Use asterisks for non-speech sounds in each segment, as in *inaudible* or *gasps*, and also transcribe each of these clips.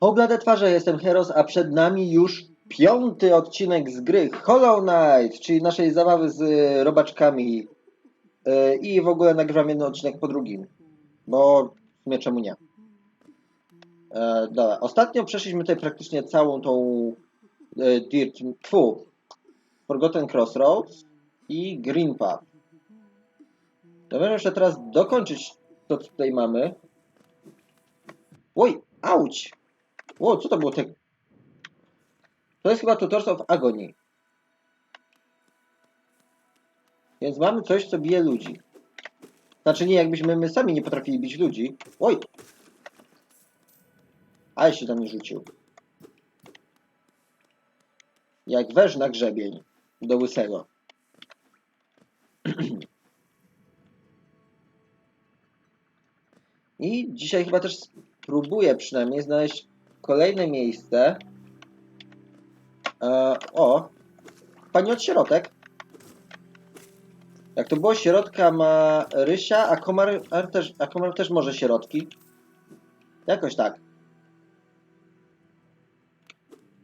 Oblade twarze, jestem Heros, a przed nami już piąty odcinek z gry Hollow Knight, czyli naszej zabawy z y, robaczkami. Y, I w ogóle nagrywam jeden odcinek po drugim, bo w sumie czemu nie. E, dobra, ostatnio przeszliśmy tutaj praktycznie całą tą e, Dirt, tfu, Forgotten Crossroads i Green Path. Możemy jeszcze teraz dokończyć to, co tutaj mamy. Oj, auć! Ło, co to było? Te... To jest chyba Tutors of Agony. Więc mamy coś, co bije ludzi. Znaczy nie, jakbyśmy my sami nie potrafili bić ludzi. Oj! Ale się tam nie rzucił. Jak węż na grzebień. Do łysego. *clears throat* I dzisiaj chyba też spróbuję przynajmniej znaleźć kolejne miejsce. E, o, pani od środek. Jak to było, środka ma Rysia, a komar, a też, a komar też może środki. Jakoś tak.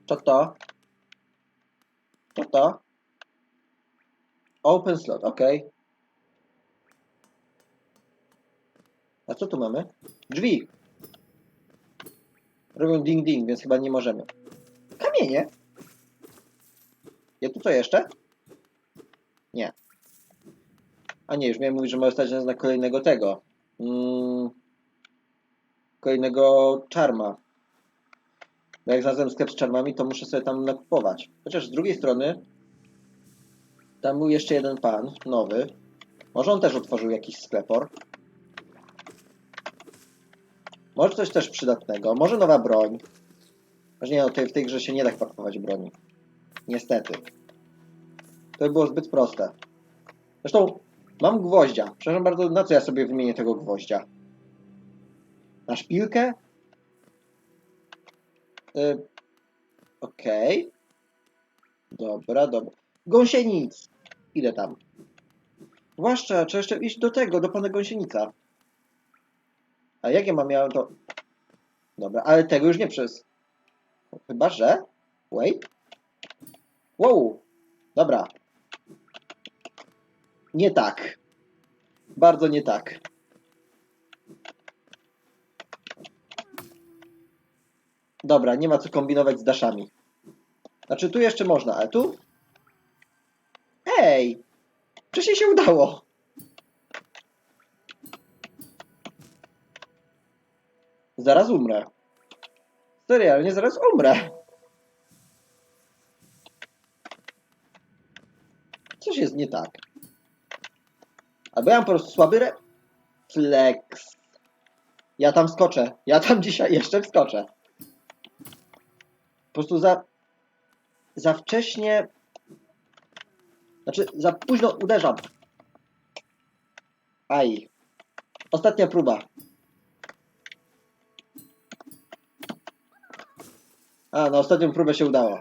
Co to? Co to? Open slot, ok. A co tu mamy? Drzwi. Robią ding ding, więc chyba nie możemy. Kamienie. Ja tu co jeszcze? Nie. A nie, już miałem mówić, że może stać nas na kolejnego tego. Mm, kolejnego czarma. Bo jak znalazłem sklep z czarmami, to muszę sobie tam nakupować. Chociaż z drugiej strony tam był jeszcze jeden pan, nowy. Może on też otworzył jakiś sklepor. Może coś też przydatnego. Może nowa broń. Choć nie, no tutaj w tej grze się nie da pakować broni. Niestety. To by było zbyt proste. Zresztą mam gwoździa. Przepraszam bardzo, na co ja sobie wymienię tego gwoździa? Na szpilkę? Y Okej. Dobra, dobra. Gąsienic! Idę tam. Zwłaszcza, trzeba jeszcze iść do tego, do pana gąsienica. A jak ja mam miałem to... Dobra, ale tego już nie przez... Chyba, że... Wait. Wow. Dobra. Nie tak. Bardzo nie tak. Dobra, nie ma co kombinować z daszami. Znaczy, tu jeszcze można, ale tu? Ej! Wcześniej się udało. Zaraz umrę. Serio, zaraz umrę. Coś jest nie tak. Albo ja mam po prostu słaby refleks. Ja tam skoczę. Ja tam *laughs* dzisiaj jeszcze wskoczę. Po prostu za... Za wcześnie... Znaczy, za późno uderzam. Aj. Ostatnia próba. A, na ostatnią próbę się udało.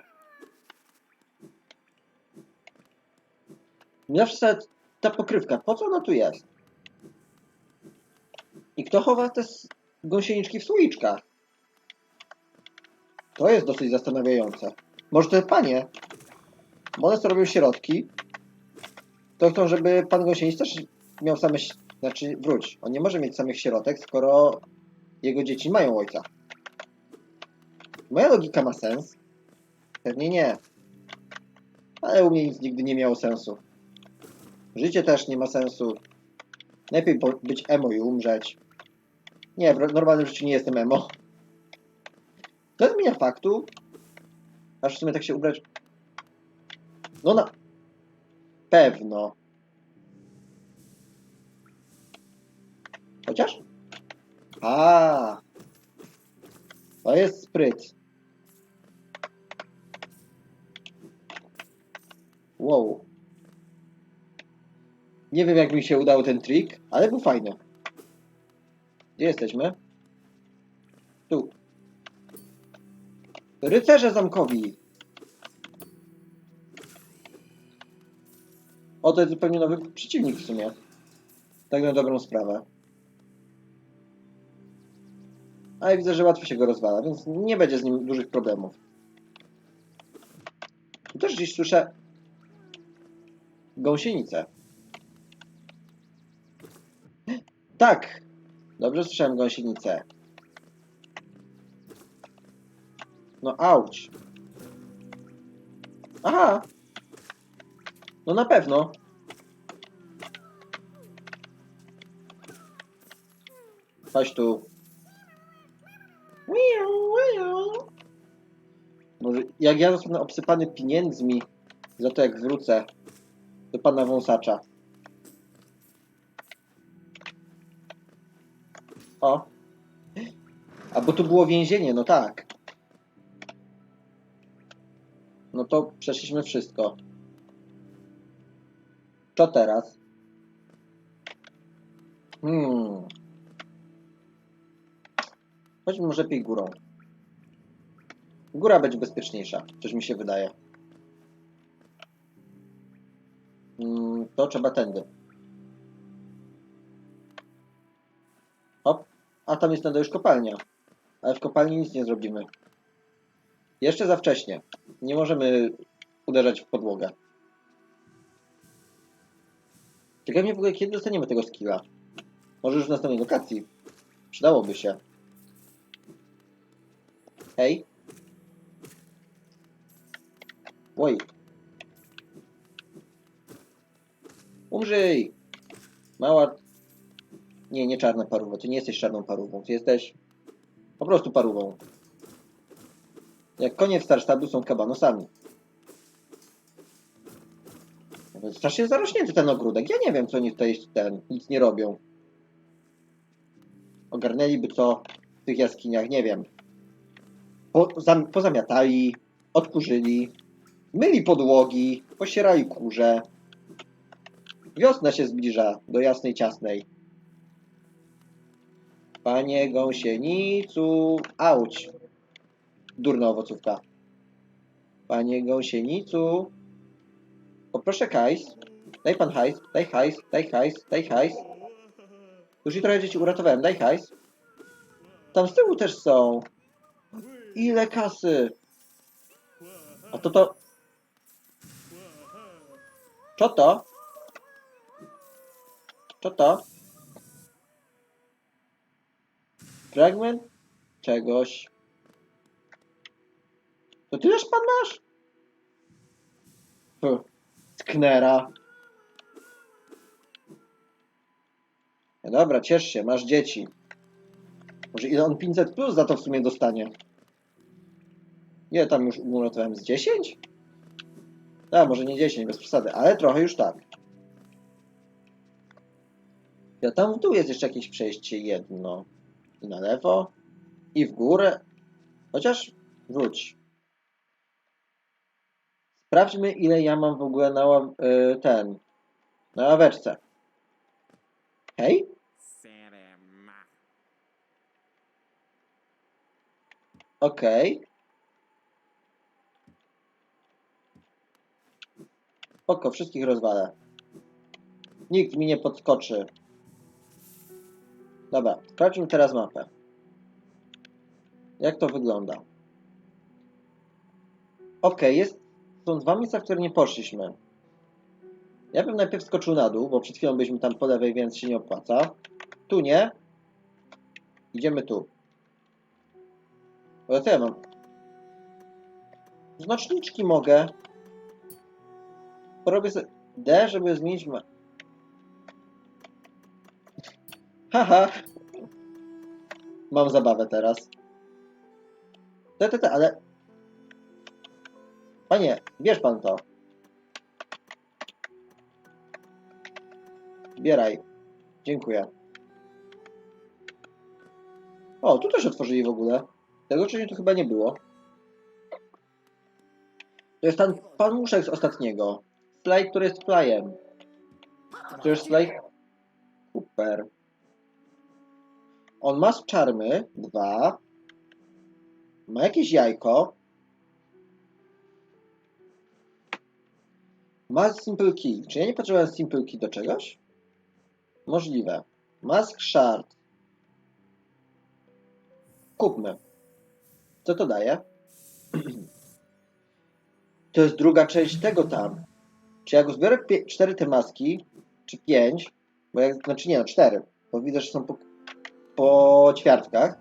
Zawsze ta, ta pokrywka, po co ona tu jest? I kto chowa te gąsieniczki w słoiczkach? To jest dosyć zastanawiające. Może te panie? Bo one robią środki, to chcą, żeby pan gąsienic też miał same... Znaczy, wróć, on nie może mieć samych środek, skoro jego dzieci mają ojca. Moja logika ma sens? Pewnie nie. Ale u mnie nic nigdy nie miało sensu. Życie też nie ma sensu. Lepiej być emo i umrzeć. Nie, w normalnym życiu nie jestem emo. To nie zmienia faktu. Aż w sumie tak się ubrać. No na. Pewno. Chociaż? A. To jest spryt. Wow. Nie wiem, jak mi się udał ten trik, ale był fajny. Gdzie jesteśmy? Tu. Rycerze zamkowi. O, to jest zupełnie nowy przeciwnik w sumie. Tak na dobrą sprawę. Ale widzę, że łatwo się go rozwala, więc nie będzie z nim dużych problemów. Tu też gdzieś słyszę gąsienicę. Tak! Dobrze słyszałem gąsienicę. No auć. Aha! No na pewno. Chodź tu. Może jak ja zostanę obsypany pieniędzmi za to jak wrócę do pana wąsacza. O. A bo tu było więzienie, no tak. No to przeszliśmy wszystko. Co teraz? Hmm. Chodźmy może lepiej górą. Góra będzie bezpieczniejsza, coś mi się wydaje. To trzeba tędy. Hop. A tam jest nadal już kopalnia. Ale w kopalni nic nie zrobimy. Jeszcze za wcześnie. Nie możemy uderzać w podłogę. Ciekawe mnie w ogóle, kiedy dostaniemy tego skilla. Może już w następnej lokacji. Przydałoby się. Hej. Oj. Umrzyj! Mała... Nie, nie czarna paruwa. Ty nie jesteś czarną parówą. Ty jesteś po prostu parówą. Jak konie w Starstabu są kabanosami. Strasznie zarośnięty ten ogródek. Ja nie wiem, co oni tutaj ten, nic nie robią. Ogarnęliby co w tych jaskiniach, nie wiem. Po, zam, pozamiatali, odkurzyli, myli podłogi, posierali kurze. Wiosna się zbliża do jasnej ciasnej. Panie gąsienicu, auć. Durna owocówka. Panie gąsienicu, poproszę hajs. Daj pan hajs, daj hajs, daj hajs, daj hajs. Już i trochę dzieci uratowałem, daj hajs. Tam z tyłu też są. Ile kasy? A to to... Co to? Co to? Fragment czegoś. To tyleż pan masz? Huh. Sknera. No dobra, ciesz się, masz dzieci. Może ile on 500 plus za to w sumie dostanie? Nie, tam już uratowałem z 10? A, może nie 10, bez przesady, ale trochę już tak. Ja tam w dół jest jeszcze jakieś przejście jedno. I na lewo, i w górę. Chociaż wróć. Sprawdźmy, ile ja mam w ogóle na ław... y, ten... Na ławeczce. Hej? Okej. Spoko, wszystkich rozwalę. Nikt mi nie podskoczy. Dobra, sprawdźmy teraz mapę. Jak to wygląda? Okej, jest... Są dwa miejsca, w które nie poszliśmy. Ja bym najpierw skoczył na dół, bo przed chwilą byliśmy tam po lewej, więc się nie opłaca. Tu nie. Idziemy tu. Ale co ja mam? Znaczniczki mogę. Porobię sobie D, żeby zmienić ma... Haha. Mam zabawę teraz. Te, te, te, ale... Panie, bierz pan to. Bieraj. Dziękuję. O, tu też otworzyli w ogóle. Tego wcześniej tu chyba nie było. To jest ten pan Muszek z ostatniego. Fly, który jest flyem. To jest fly... Super. On ma czarmy. Dwa. Ma jakieś jajko. Ma simple key. Czy ja nie potrzebowałem simple key do czegoś? Możliwe. Mask shard. Kupmy. Co to daje? *clears throat* To jest druga część tego tam. Czy jak zbiorę pie- cztery te maski, czy pięć, bo jak, znaczy nie, no cztery, bo widzę, że są po, po ćwiartkach.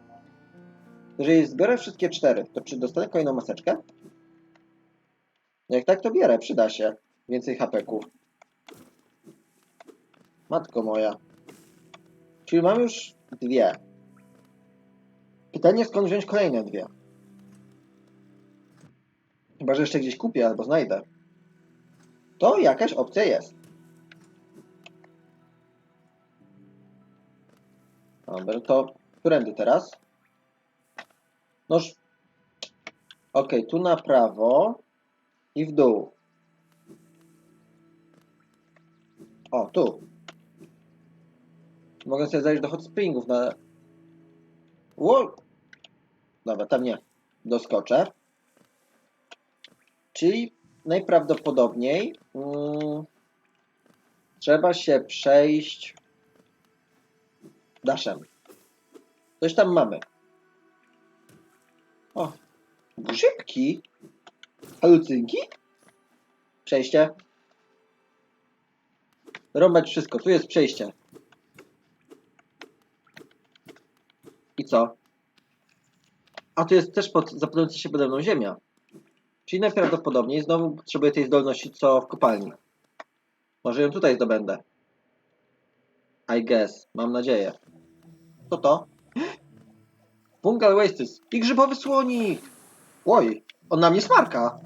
Jeżeli zbiorę wszystkie cztery, to czy dostanę kolejną maseczkę? Jak tak, to bierę, przyda się. Więcej hapeków. Matko moja. Czyli mam już dwie. Pytanie, skąd wziąć kolejne dwie? Chyba, że jeszcze gdzieś kupię albo znajdę. To jakaś opcja jest. Dobra, to którędy teraz? Noż. Okej, tu na prawo i w dół. O, tu. Mogę sobie zajść do hot springów na... Ło... Dobra, tam nie. Doskoczę. Czyli najprawdopodobniej mm, trzeba się przejść daszem. Coś tam mamy. O, grzybki? Halucynki? Przejście. Rąbać wszystko. Tu jest przejście. I co? A tu jest też pod, zapadająca się pode mną ziemia. Czyli najprawdopodobniej znowu potrzebuję tej zdolności co w kopalni. Może ją tutaj zdobędę. I guess. Mam nadzieję. Co to? Fungal Wastes. I grzybowy słonik! Oj, on na mnie smarka.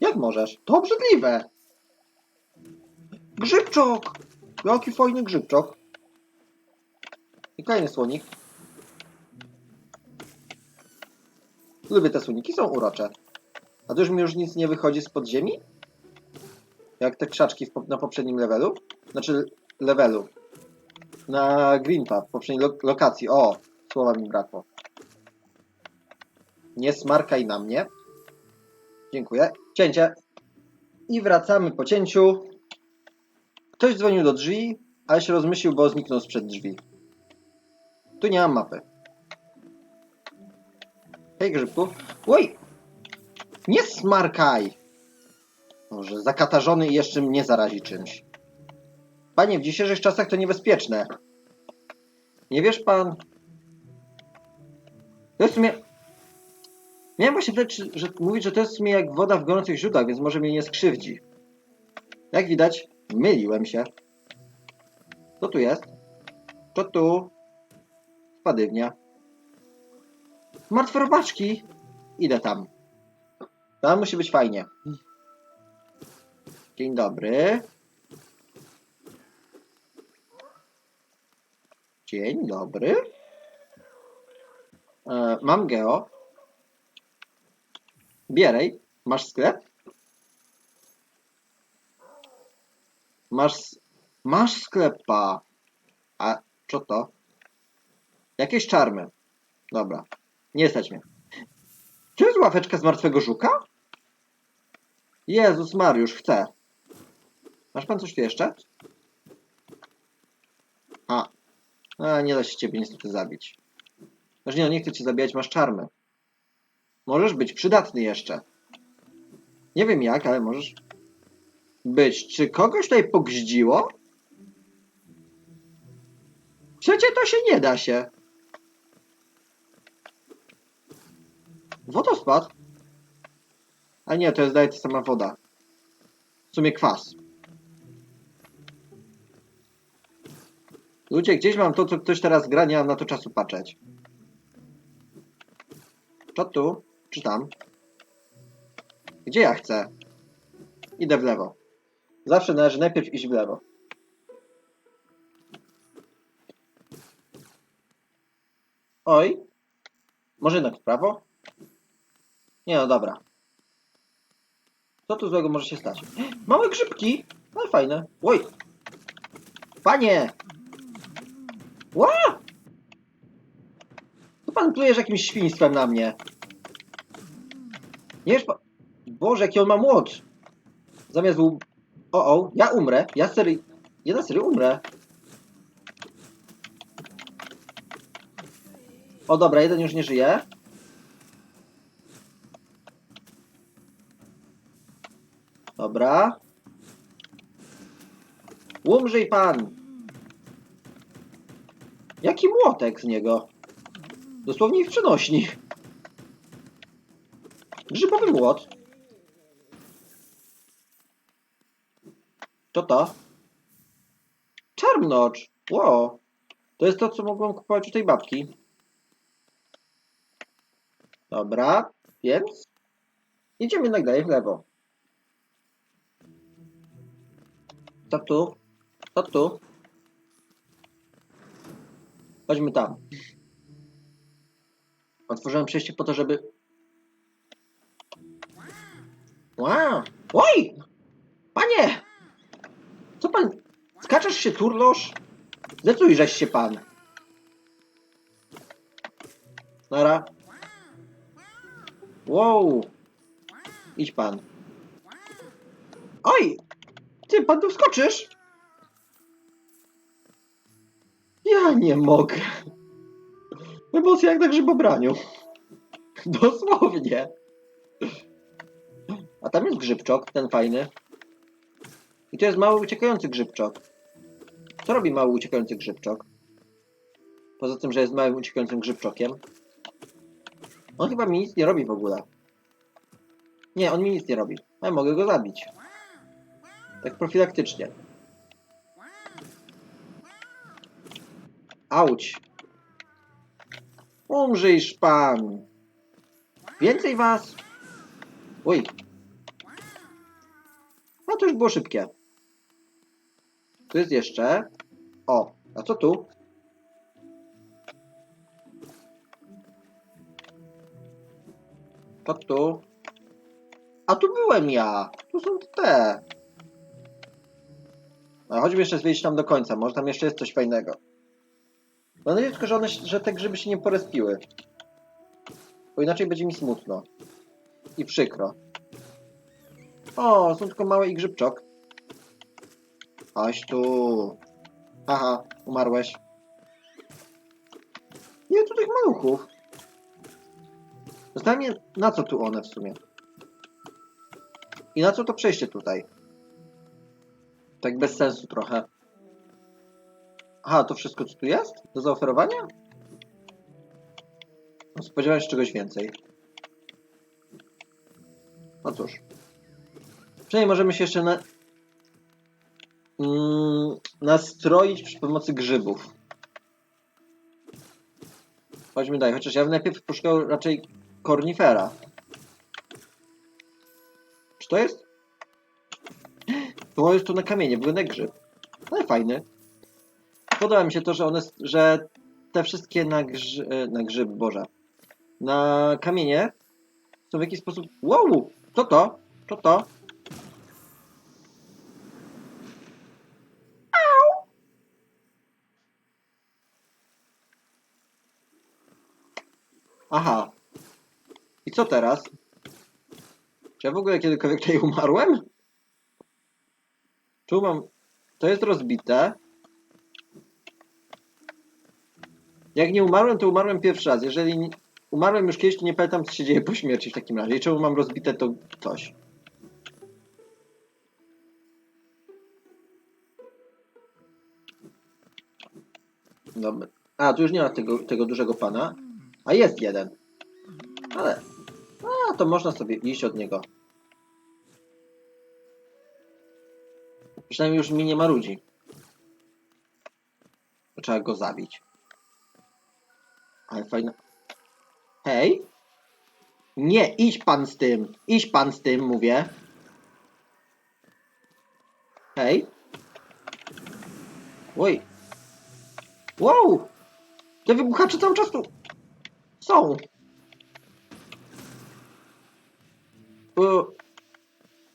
Jak możesz? To obrzydliwe. Grzybczok! Jaki fajny grzybczok. I kolejny słonik. Lubię te słoniki, są urocze. A to już mi już nic nie wychodzi spod ziemi? Jak te krzaczki na poprzednim levelu? Znaczy levelu. Na Green Path, w poprzedniej lo lokacji. O, słowa mi brakło. Nie smarkaj na mnie. Dziękuję. Cięcie. I wracamy po cięciu. Ktoś dzwonił do drzwi, ale się rozmyślił, bo zniknął sprzed drzwi. Tu nie mam mapy. Hej, grzybku. Oj! Nie smarkaj! Może zakatarzony i jeszcze mnie zarazi czymś. Panie, w dzisiejszych czasach to niebezpieczne. Nie wiesz pan... To jest w sumie... Miałem właśnie wtedy, że mówić, że to jest w sumie jak woda w gorących źródłach, więc może mnie nie skrzywdzi. Jak widać, myliłem się. Co tu jest? Co tu? Spadywnia. Martwe robaczki. Idę tam. Tam musi być fajnie. Dzień dobry. Dzień dobry. E, mam Geo. Bierej. Masz sklep? Masz... Masz sklepa. A co to? Jakieś czarmy. Dobra. Nie stać mnie. Czy jest ławeczka z martwego żuka? Jezus Mariusz, chcę. Masz pan coś tu jeszcze? A. A, nie da się ciebie niestety zabić. Znaczy nie, no nie chcę cię zabijać, masz czarmy. Możesz być przydatny jeszcze. Nie wiem jak, ale możesz być. Czy kogoś tutaj pogździło? Przecie to się nie da się. Wodospad? A nie, to jest daje ta sama woda. W sumie kwas. Ludzie, gdzieś mam to, co ktoś teraz gra, nie mam na to czasu patrzeć. Co tu? Czy tam? Gdzie ja chcę? Idę w lewo. Zawsze należy najpierw iść w lewo. Oj. Może jednak w prawo? Nie no, dobra. Co tu złego może się stać? *gasps* Małe grzybki! Ale fajne. Oj! Panie! Ła! Tu pan plujesz jakimś świństwem na mnie. Nie wiesz pan... Boże, jaki on ma młot! Zamiast łu... O, o, ja umrę. Ja serio... Ja na serio umrę. O dobra, jeden już nie żyje. Dobra. Umrzyj pan! Jaki młotek z niego? Dosłownie w przenośni. Grzybowy młot. Co to? Czarnocz. Wow. To jest to, co mogłem kupować u tej babki. Dobra, więc idziemy jednak dalej w lewo. Co tu? Co tu? Chodźmy tam. Otworzyłem przejście po to, żeby... Wow! Oj! Panie! Co pan... Skaczesz się, turlosz? Zdecuj, żeś się pan. Nara. Wow. Idź pan. Oj! Ty, pan tu wskoczysz? Ja nie mogę. Emocje jak na grzybobraniu. Dosłownie. A tam jest grzybczok, ten fajny. I to jest mały uciekający grzybczok. Co robi mały uciekający grzybczok? Poza tym, że jest małym uciekającym grzybczokiem. On chyba mi nic nie robi w ogóle. Nie, on mi nic nie robi. Ale mogę go zabić. Tak profilaktycznie. Auć. Umrzyjsz pan. Więcej was. Oj. No to już było szybkie. Tu jest jeszcze. O, a co tu? To tu. A tu byłem ja. Tu są te. No, chodźmy jeszcze zwiedzić tam do końca. Może tam jeszcze jest coś fajnego. Mam nadzieję tylko, że, one, że te grzyby się nie porespiły. Bo inaczej będzie mi smutno. I przykro. O, są tylko małe i grzybczok. Aś tu. Aha, umarłeś. Nie, tu tych maluchów. Się, na co tu one w sumie. I na co to przejście tutaj? Tak bez sensu trochę. Aha, to wszystko co tu jest? Do zaoferowania? No, spodziewałem się czegoś więcej. No cóż. Przynajmniej możemy się jeszcze na... Mm, nastroić przy pomocy grzybów. Chodźmy dalej, chociaż ja bym najpierw poszukał raczej kornifera. Czy to jest? To jest tu na kamienie, wygląda grzyb. Ale fajny. Podoba mi się to, że one, że te wszystkie na, grzy, e, na grzyb, boże, na kamienie są w jakiś sposób... Wow! Co to? Co to? Aha. I co teraz? Czy ja w ogóle kiedykolwiek tutaj umarłem? Tu mam... To jest rozbite. Jak nie umarłem, to umarłem pierwszy raz. Jeżeli nie- umarłem już kiedyś, to nie pamiętam, co się dzieje po śmierci w takim razie. I czemu mam rozbite to coś? Dobra. A, tu już nie ma tego, tego dużego pana. A jest jeden. Ale... A, to można sobie iść od niego. Przynajmniej już mi nie marudzi. To Trzeba go zabić. Ale fajna... Hej! Nie, idź pan z tym! Idź pan z tym, mówię. Hej! Oj! Wow! Te wybuchacze cały czas tu są. Bo...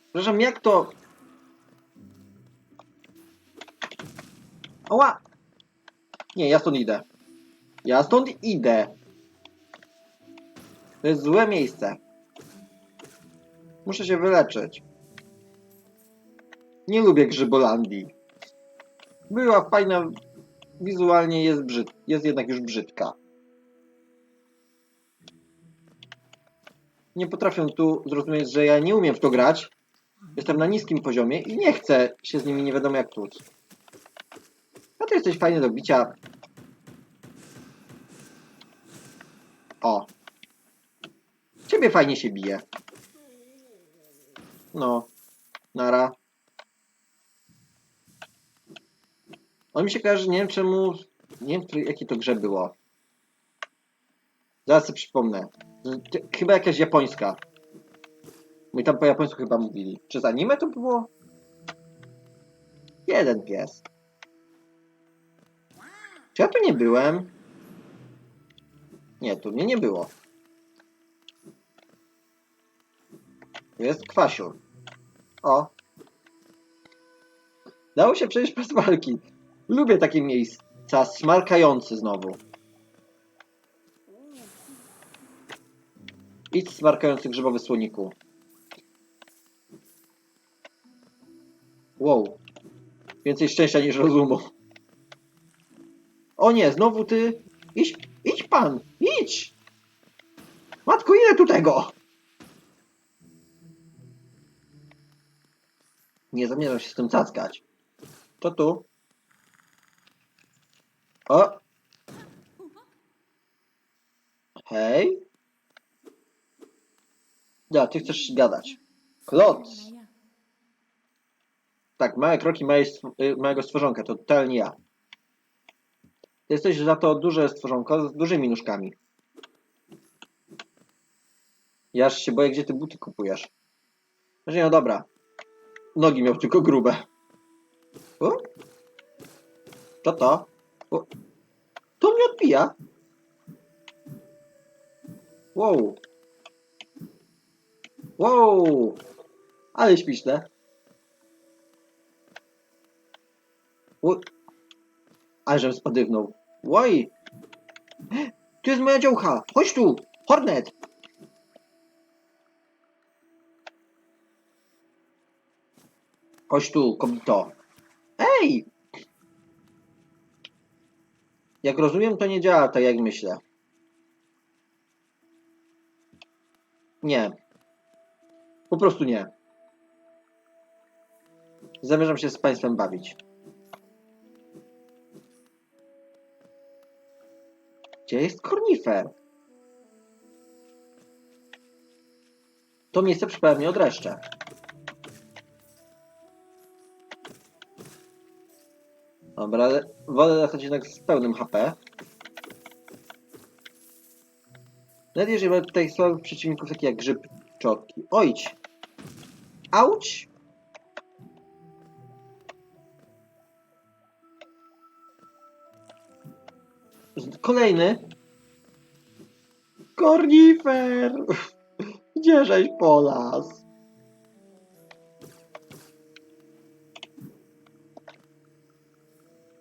Przepraszam, jak to... Oła! Nie, ja stąd idę. Ja stąd idę. To jest złe miejsce. Muszę się wyleczyć. Nie lubię Grzybolandii. Była fajna, wizualnie jest brzyd, jest jednak już brzydka. Nie potrafię tu zrozumieć, że ja nie umiem w to grać. Jestem na niskim poziomie i nie chcę się z nimi nie wiadomo jak tłuc. A ty jesteś fajny do bicia. O. Ciebie fajnie się bije. No. Nara. On mi się kojarzy, nie wiem czemu, nie wiem, który- jakie to grze było. Zaraz sobie przypomnę. Chyba jakaś japońska. My tam po japońsku chyba mówili. Czy z anime to było? Jeden pies. Czy ja tu nie byłem? Nie, tu mnie nie było. Tu jest kwasiur. O. Dało się przejść bez walki. Lubię takie miejsca smarkające znowu. Idź smarkający grzybowy słoniku. Wow. Więcej szczęścia niż rozumu. O nie, znowu ty. Idź pan, idź! Matko, ile tu tego? Nie zamierzam się z tym cackać. To tu. O! Hej. Ja, ty chcesz gadać. Klot. Tak, małe kroki małej, stw- y, małego stworzonka, to totalnie ja. Jesteś za to duże stworzonko z dużymi nóżkami. Ja aż się boję, gdzie ty buty kupujesz. Znaczy, no dobra. Nogi miał tylko grube. O? Co to? O. To mnie odbija. Wow. Wow. Ale śmieszne. O. Ale spadywnął. Oj. Tu jest moja działka. Chodź tu. Hornet. Chodź tu, kobito. Ej! Jak rozumiem, to nie działa tak, jak myślę. Nie. Po prostu nie. Zamierzam się z Państwem bawić. Gdzie jest kornifer? To miejsce przypomina mi o dreszcze. Dobra, wolę latać jednak z pełnym HP. Nawet jeżeli mamy tutaj słabych przeciwników, takich jak grzyb czotki. Ojdź! Auć! Kolejny. Kornifer! Gdzie żeś po las?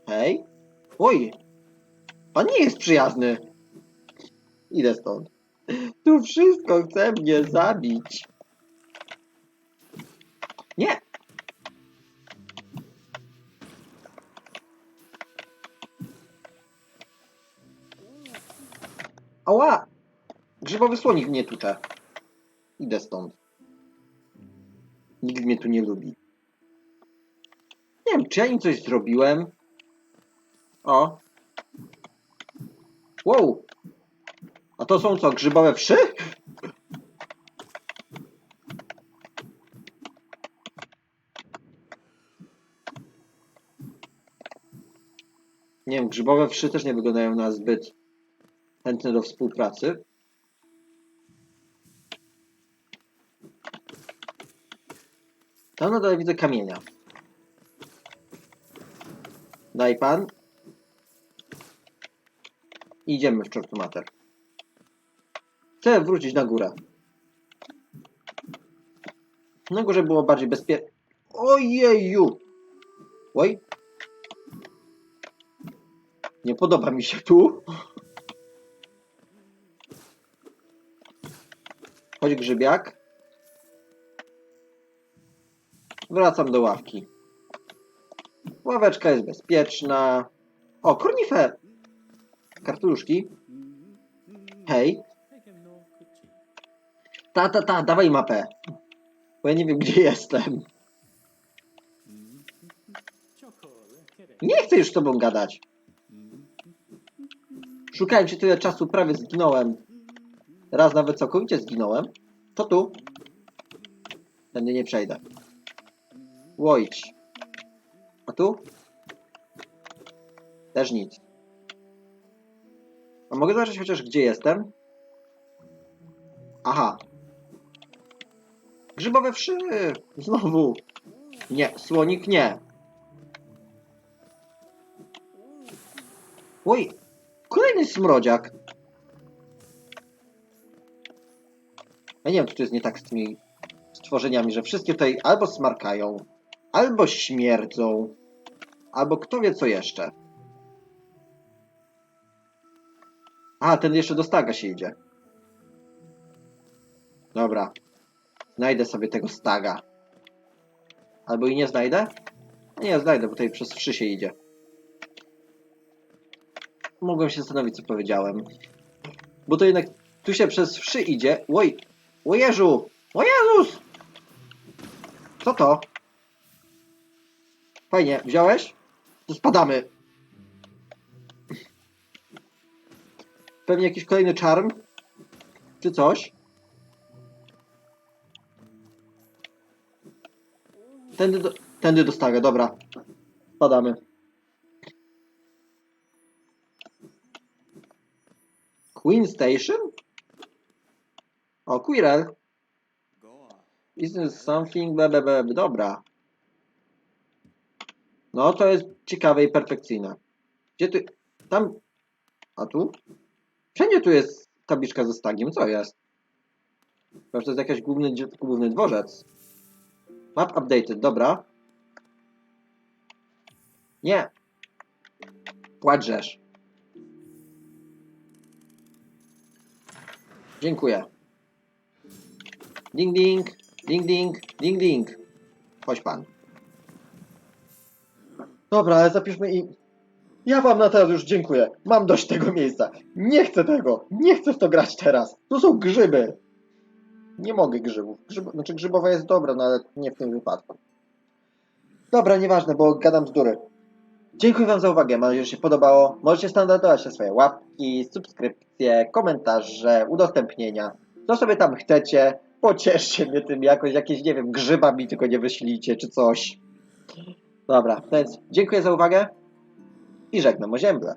Hej? Oj! Pan nie jest przyjazny. Idę stąd. Tu wszystko chce mnie zabić. Nie! Ała! Grzybowy słonik mnie tucze. Idę stąd. Nikt mnie tu nie lubi. Nie wiem, czy ja im coś zrobiłem? O. Wow. A to są co, grzybowe wszy? Nie wiem, grzybowe wszy też nie wyglądają na zbyt chętne do współpracy. Tam na dole widzę kamienia. Daj pan. Idziemy w czortu mater. Chcę wrócić na górę. Na górze było bardziej bezpiecznie. Ojeju! Oj. Nie podoba mi się tu. Chodź grzybiak. Wracam do ławki. Ławeczka jest bezpieczna. O, kornifer! Kartuluszki. Hej. Ta, ta, ta, dawaj mapę. Bo ja nie wiem, gdzie jestem. Nie chcę już z tobą gadać. Szukałem cię tyle czasu, prawie zginąłem. Raz nawet całkowicie zginąłem. To tu. Tędy nie przejdę. Łojdź. A tu? Też nic. A mogę zobaczyć chociaż gdzie jestem? Aha. Grzybowe wszy! Znowu. Nie, słonik nie. Oj, kolejny smrodziak. Ja nie wiem, co tu jest nie tak z tymi stworzeniami, że wszystkie tutaj albo smarkają, albo śmierdzą, albo kto wie co jeszcze. A, ten jeszcze do staga się idzie. Dobra. Znajdę sobie tego staga. Albo i nie znajdę? Nie, znajdę, bo tutaj przez wszy się idzie. Mogłem się zastanowić, co powiedziałem. Bo to jednak tu się przez wszy idzie. Oj! O Jezu! O Jezus! Co to? Fajnie, wziąłeś? To spadamy. Pewnie jakiś kolejny czarm? Czy coś? Tędy do, tędy do dobra. Spadamy. Queen Station? O, Quirrell. Isn't something, blah. Dobra. No, to jest ciekawe i perfekcyjne. Gdzie ty... Tam... A tu? Wszędzie tu jest tabliczka ze stagiem. Co jest? Chyba, to jest jakiś główny, główny dworzec. Map updated, dobra. Nie. Płaczesz. Dziękuję. Ding ding, ding ding, ding ding. Chodź pan. Dobra, ale zapiszmy i... Ja wam na teraz już dziękuję. Mam dość tego miejsca. Nie chcę tego. Nie chcę w to grać teraz. Tu są grzyby. Nie mogę grzybów. Grzyb... Znaczy grzybowa jest dobra, no ale nie w tym wypadku. Dobra, nieważne, bo gadam z dury. Dziękuję wam za uwagę. Mam nadzieję, że się podobało. Możecie standardować te swoje łapki, subskrypcje, komentarze, udostępnienia. Co sobie tam chcecie. Pocieszcie mnie tym jakoś, jakieś, nie wiem, grzyba mi tylko nie wyślijcie, czy coś. Dobra, więc dziękuję za uwagę i żegnam o ziemble.